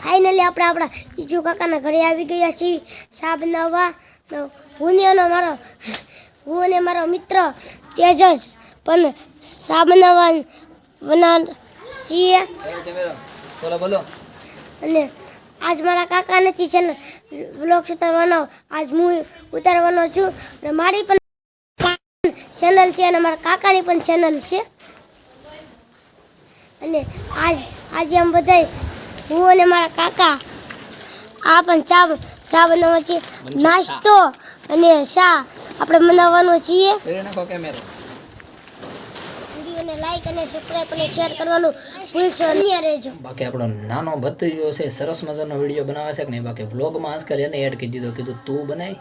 Finally આપણે આપણા ઈજુ કાકાના ઘરે આવી ગયા છીએ. સાબ નવા હું અને મારો હું અને મારો મિત્ર તેજ જ પણ સાબ નવા બના છીએ. અને આજ મારા કાકા નથી છે ને બ્લોગ ઉતારવાનો આજ હું ઉતારવાનો છું. અને મારી પણ ચેનલ છે અને મારા કાકાની પણ ચેનલ છે. અને આજ આજે આમ બધાય હું અને મારા કાકા. આ પણ ચા ચા બનાવવા છીએ નાસ્તો અને ચા આપણે બનાવવાનો છીએ. વિડીયોને લાઈક અને સબસ્ક્રાઈબ અને શેર કરવાનું ભૂલશો નહીં રહેજો. બાકી આપણો નાનો ભત્રીજો છે સરસ મજાનો વીડિયો બનાવે છે કે નહીં બાકી વ્લોગમાં આજકાલ એને એડ કરી દીધો કીધું તું બનાય.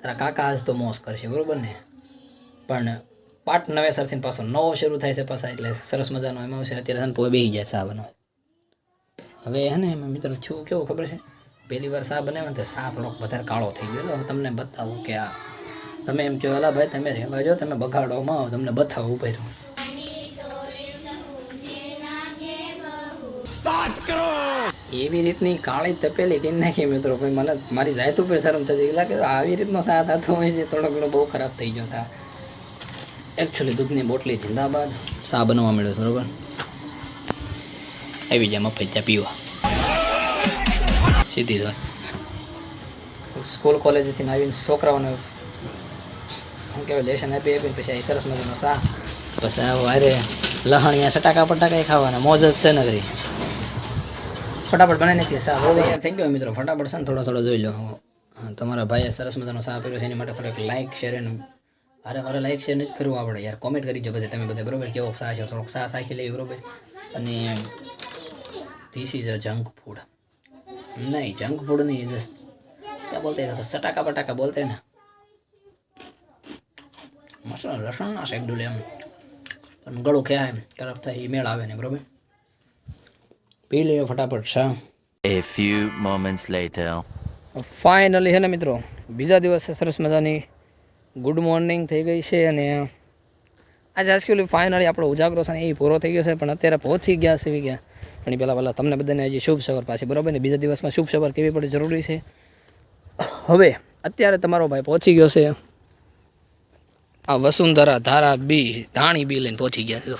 તારા કાકા આજ તો મોસ કરશે બરાબર ને? પણ પાઠ નવેસરથી પાછો નવો શરૂ થાય છે પાછા એટલે સરસ મજાનો એમાં છે અત્યારે સનપોએ બેસી જાય સા બનાવે હવે હે ને મિત્રો થયું કેવું ખબર છે? પહેલી વાર સા બનાવ્યો ને તો સા થોડોક વધારે કાળો થઈ ગયો. તો તમને બતાવું કે આ તમે એમ કહો અલા ભાઈ તમે રહેવા જો તમે બગાડવામાં આવો. તમને બતાવું રહ્યો એવી રીતની કાળી તપેલી કરી નાખી મિત્રો. ભાઈ મને મારી જાત ઉપર શરમ થતી લાગે આવી રીતનો સાથ હતો હોય છે થોડો ઘણો બહુ ખરાબ થઈ ગયો હતા એકચ્યુઅલી દૂધની બોટલી જિંદાબાદ. સા બનવા મળ્યો બરોબર? આવી જાય મફત પીવા. સીધી વાત. સ્કૂલ કોલેજથી આવીને છોકરાઓને શું કહેવાય લેશન આપી આપીને પછી સરસ મજાનો સા પછી વારે લહણિયા સટાકા પટાકા ખાવાના. મોજ જ છે નગરી ફટાફટ બનાવી નાખીએ સા બહુ યાર થઈ ગયો મિત્રો ફટાફટ છે ને થોડો થોડો જોઈ લો. તમારા ભાઈએ સરસ મજાનો સા આપ્યો છે એની માટે થોડોક લાઇક શેર એનું અરે મારે લાઇક શેર નથી કરવું આપણે. યાર કોમેન્ટ કરી દો પછી તમે બધા બરોબર કેવો સા છે? થોડોક સાહ સાખી લેવી બરોબર? અને this is a junk food નહીં જંક ફૂડ નહીં ઇઝ जस्ट क्या बोलते સટાકા सटाका पटाका ને हैं ना। મસ્ત લસણના શેકડું લે એમ પણ ગળું ક્યાં એમ ખરાબ થાય એ મેળ આવે ને બરોબર પી લે ફટાફટ છે a few moments later finally હે ને મિત્રો બીજા દિવસે સરસ મજાની ગુડ મોર્નિંગ થઈ ગઈ છે અને આજે આજક્યુઅલી ફાઇનલી આપણો ઉજાગરો છે એ પૂરો થઈ ગયો છે પણ અત્યારે પહોંચી ગયા છે ગયા પણ પહેલાં પહેલાં તમને બધાને હજી શુભ સવાર પાછી, બરાબર ને? બીજા દિવસમાં શુભ સવાર કેવી પડે? જરૂરી છે. હવે, અત્યારે તમારો ભાઈ પહોંચી ગયો છે. આ વસુંધરા ધારા બી, ધાણી બી લઈને પહોંચી ગયા છે.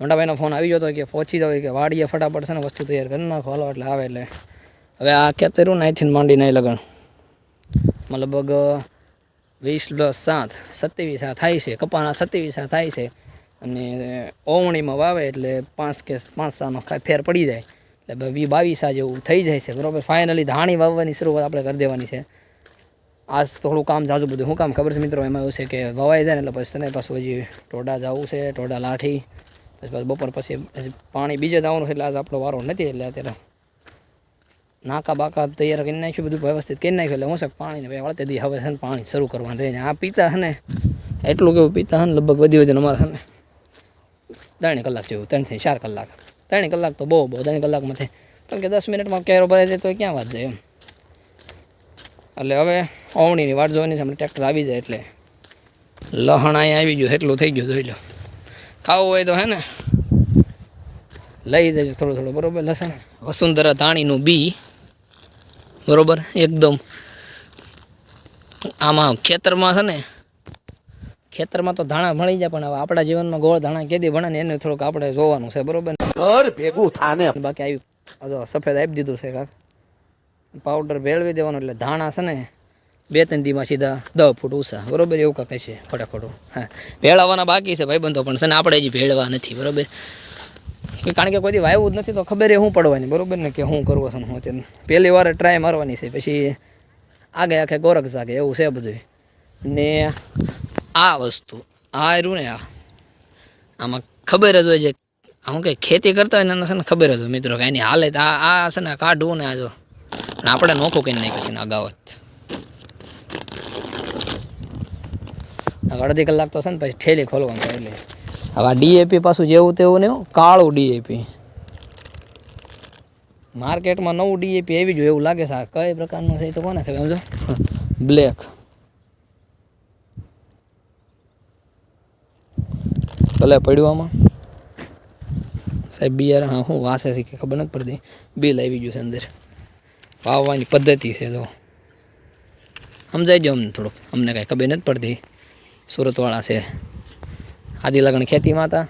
મોટાભાઈનો ફોન આવી ગયો હતો કે પહોંચી જાવ, કે વાડીએ ફટાફટ છે ને વસ્તુ તૈયાર કરી નાખો. હાલો, એટલે આવે, એટલે. હવે આ ખેતરું નાઈથી માંડી નહીં લગન. માં લગભગ વીસ પ્લસ સાત, સત્યાવીસ આ થાય છે. કપાના સત્યાવીસ આ થાય છે. અને ઓવણીમાં વાવે એટલે પાંચ કે પાંચ સાનો ફેર પડી જાય. એટલે વી બાવીસ આ જેવું થઈ જાય છે, બરાબર? ફાઇનલી ધાણી વાવવાની શરૂઆત આપણે કરી દેવાની છે. આજ થોડું કામ જાજુ બધું શું કામ ખબર છે મિત્રો? એમાં એવું છે કે વવાઈ જાય ને એટલે પછી તને પાછું હજી ટોડા જવું છે ટોડા લાઠી, પછી પાછું બપોર પછી પાણી બીજે જવાનું છે એટલે આજ આપણો વારો નથી, એટલે અત્યારે નાકા બાકા તૈયાર કરી નાખ્યું, બધું વ્યવસ્થિત કરી નાખ્યું, એટલે હું છે પાણીને ભાઈ વળતે દી હવે છે ને પાણી શરૂ કરવાનું રહે આ પીતા છે ને, એટલું કેવું પીતા છે ને લગભગ વધી વધીને અમારે છે ને ત્રણ કલાક જેવું ત્રણથી ચાર કલાક. ત્રણ કલાક તો બહુ બહુ ત્રણ કલાકમાં થાય. કારણ કે દસ મિનિટમાં કેરો ભરાઈ જાય તો ક્યાં વાત જાય એમ. એટલે હવે ઓવણીની વાટ જોવાની છે આપણે ટ્રેક્ટર આવી જાય એટલે. લહણ અહીંયા આવી ગયું, એટલું થઈ ગયું, જોઈ લો. ખાવું હોય તો હે ને, લઈ જજો થોડું થોડું, બરોબર, લસણ. વસુંધરા ધાણીનું બી, બરોબર, એકદમ. આમાં ખેતરમાં છે ને ખેતરમાં તો ધાણા મળી જાય પણ હવે આપણા જીવનમાં ગોળ ધાણા કેદી ભણે ને એને થોડુંક આપણે જોવાનું છે બરોબર ઘર ભેગું થાને. બાકી આવી આ સફેદ આપી દીધું છે કાક. પાવડર ભેળવી દેવાનું એટલે ધાણા છે ને બે ત્રણ દીમાં સીધા દસ ફૂટ ઊંચા બરોબર એવું કાંઈ છે ફટાફટું. હા. ભેળવવાના બાકી છે ભાઈબંધો પણ છે ને આપણે હજી ભેળવા નથી બરોબર? કારણ કે કોઈ વાયવું જ નથી તો ખબર એ શું પડવાની બરોબર ને કે શું કરવો છે હું અત્યારે. પહેલી વાર ટ્રાય મારવાની છે પછી આગે આખે ગોરખ જાગે એવું છે બધું ને આ વસ્તુ, આ રહ્યું ને આ. આમાં ખબર જ હોય છે આમ કંઈ ખેતી કરતા હોય ને છે ને ખબર જ હોય. મિત્રો, કે એની હાલત, આ આ છે ને કાઢવું ને આ જો. પણ આપણે નોખું કંઈ નહીં છે ને અગાવત. અડધી કલાક તો છે ને પછી ઠેલી ખોલવાનું એટલે. હવે આ ડીએપી પાછું જેવું તેવું ને કાળું ડીએપી માર્કેટમાં નવું ડીએપી આવી જોઈએ એવું લાગે છે. આ કઈ પ્રકારનું છે એ તો કોને ખબર, સમજો? બ્લેક. ભલે પડ્યું આમાં. સાહેબ, બિયારણ, હા, હું વાસે છે કે ખબર નથી પડતી. બિલ આવી ગયું છે અંદર. વાવવાની પદ્ધતિ છે, જો. સમજાઈ જાઓ અમને થોડુંક. અમને કાંઈ ખબર નથી પડતી. સુરતવાળા છે. આદિ લગ્ન ખેતીમાં હતા.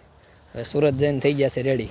હવે સુરત જઈને થઈ ગયા છે રેડી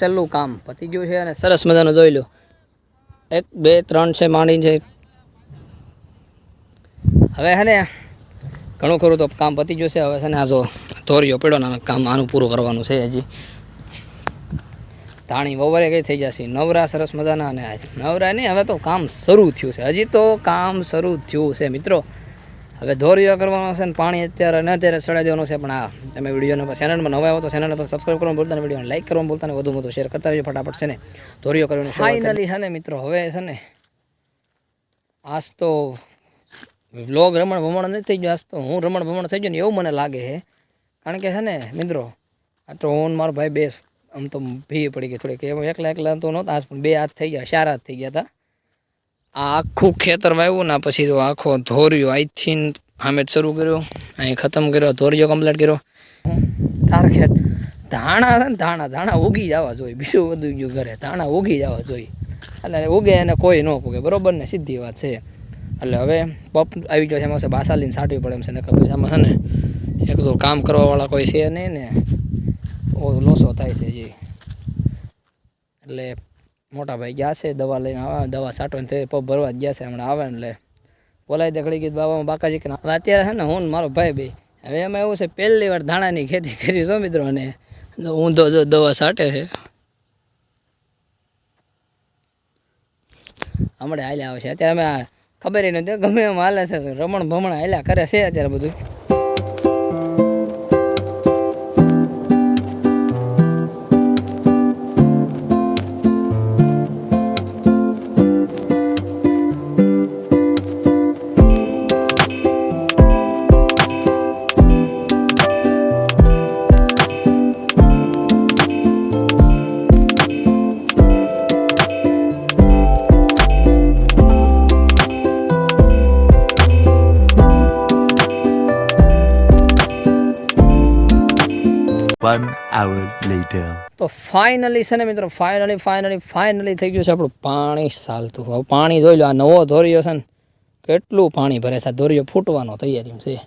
સહેલું કામ પતી ગયું છે અને સરસ મજાનું જોઈ લો. એક, બે, ત્રણ છે માંડી છે હવે છે ને, ઘણું ખરું તો કામ પતી ગયું છે. હવે છે ને આ જો ધોરીઓ પડ્યો ને કામ આનું પૂરું કરવાનું છે હજી. ધાણી વવારે કઈ થઈ જશે. નવરા સરસ મજાના અને નવરા નહીં હવે તો કામ શરૂ થયું છે. હજી તો કામ શરૂ થયું છે મિત્રો. હવે ધોરીઓ કરવાનો છે ને પાણી અત્યારે ન અત્યારે ચડાવી દેવાનું છે, પણ આ તમે વિડીયોને ચેનલમાં નવા આવો તો ચેનલને પર સબસ્ક્રાઈબ કરવાનું બોલતા ને વિડીયોને લાઈક કરવાનું બોલતા ને વધુ વધુ શેર કરતા રહેજો ફટાફટ, છે ને? ધોરીઓ કરવાનું ફાઇનલી છે ને મિત્રો, હવે છે ને આજ તો વ્લોગ રમણ ભમણ નથી થઈ ગયો, આજ તો હું રમણ ભમણ થઈ ગયો ને એવું મને લાગે છે. કારણ કે છે ને, મિત્રો, આ તો હું મારો ભાઈ બે, આમ તો ભી પડી ગઈ થોડીક, એમ એકલા એકલા તો નહોતા આજ પણ બે હાથ થઈ ગયા, ચાર હાથ થઈ ગયા હતા. આ આખું ખેતર વાવ્યું ને પછી તો આખો ધોર્યો. અહીંથી હામેટ શરૂ કર્યો. અહીં ખતમ કર્યો, ધોર્યો કમ્પ્લીટ કર્યો. ટાર્ગેટ ધાણા છે ને, ધાણા ધાણા ઉગી જવા જોઈએ. બીજું બધું ગયું ઘરે. ધાણા ઉગી જવા જોઈએ. એટલે ઉગે એને કોઈ ન પૂગે બરોબર ને? સીધી વાત છે. એટલે હવે પપ આવી ગયો છે એમાં બાસાલીને સાટવી પડે એમ છે ને પછી આમાં છે ને એક તો કામ કરવાવાળા કોઈ છે નહીં ને. લોસો થાય છે જે એટલે મોટા ભાઈ ગયા છે દવા લઈને આવે, દવા સાટવાની તે પગ ભરવા જ ગયા છે, હમણાં આવે ને એટલે. બોલાવી દે ઘડી કીધું બાબા બાકાજી કે અત્યારે છે ને હું મારો ભાઈ ભાઈ હવે એમાં એવું છે, પહેલી વાર ધાણાની ખેતી કરી છો મિત્રો અને ઊંધો જો દવા સાટે છે. હમણાં હાલ્યા આવે છે. અત્યારે અમે ખબર એ નથી ગમે એમ હાલે છે. રમણ ભમણ હાલ્યા કરે છે અત્યારે બધું. Later. તો ફાઇનલી છે ને મિત્રો ફાઇનલી ફાઇનલી ફાઇનલી થઈ ગયું છે આપણું પાણી ચાલતું. હવે પાણી જોઈ લો, આ નવો ધોરિયો છે ને, કેટલું પાણી ભરે છે. ધોરિયો ફૂટવાનો તૈયારી છે.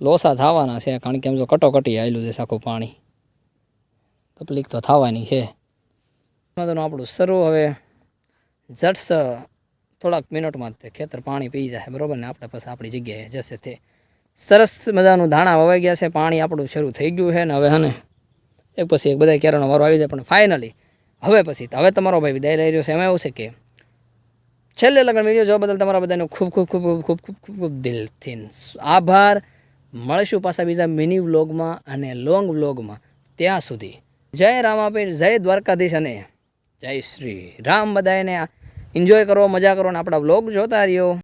લોસા થવાના છે, કારણ કે એમ જો કટોકટી આવેલું છે આખું પાણી. તકલીફ તો થવાની છે. આપણું શરૂ હવે જટ્સ થોડાક મિનિટમાં ખેતર પાણી પી જાય, બરોબર ને? આપણે પછી આપણી જગ્યાએ જશે તે. સરસ મજાનું ધાણા વવાઈ ગયા છે, પાણી આપણું શરૂ થઈ ગયું છે ને હવે હને એક પછી એક બધા ક્યારેનો વારો આવી જાય, પણ ફાઇનલી હવે પછી હવે તમારો ભાઈ વિદાય લઈ રહ્યો છે. એમાં એવું છે કે છેલ્લે લગ્ન વીડિયો જોવા બદલ તમારા બધાનો ખૂબ ખૂબ ખૂબ ખૂબ ખૂબ ખૂબ ખૂબ દિલથી આભાર. મળશું પાછા બીજા મિની વ્લોગમાં અને લોંગ વ્લોગમાં ત્યાં સુધી જય રામાપીર, જય દ્વારકાધીશ અને જય શ્રી રામ. બધાને એન્જોય કરો, મજા કરો ને આપણા વ્લોગ જોતા રહ્યો.